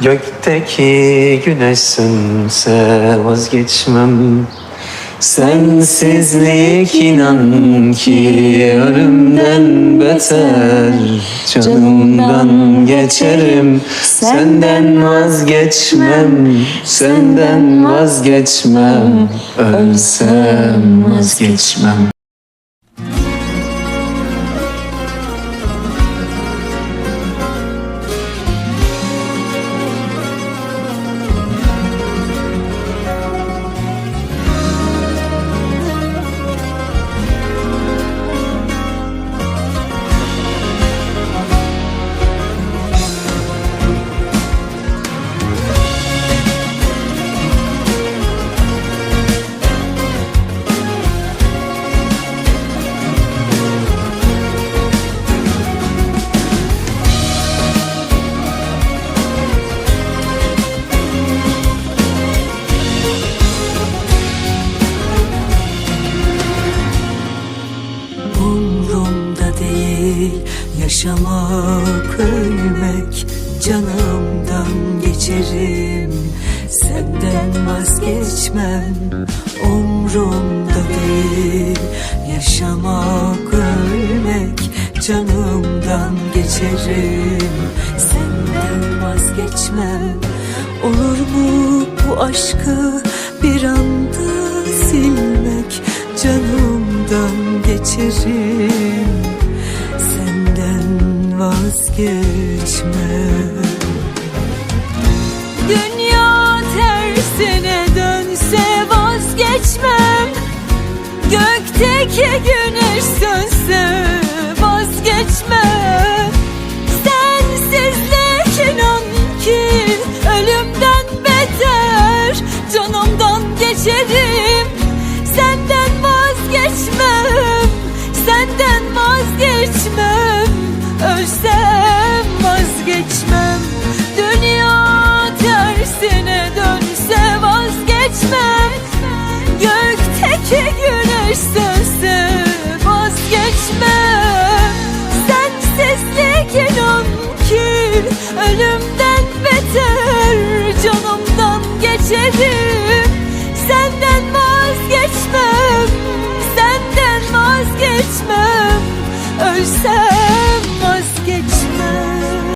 Gökteki güneş sönse vazgeçmem. Sensizlik inan ki ölümden beter. Canımdan geçerim Senden vazgeçmem. Senden vazgeçmem Ölsem vazgeçmem yaşamak ölmek Canımdan geçerim. Senden vazgeçmem Umrumda değil. Yaşamak ölmek Canımdan geçerim. Senden vazgeçmem. Olur mu bu aşkı bir anda silmek? Canımdan geçerim Senden vazgeçmem Dünya tersine dönse vazgeçmem. Gökteki güneş sönse vazgeçmem. Sensizlik inan ki ölümden beter. Canımdan geçerim. Senden vazgeçmem Senden vazgeçmem geçerim senden vazgeçmem. Senden vazgeçmem. Ölsem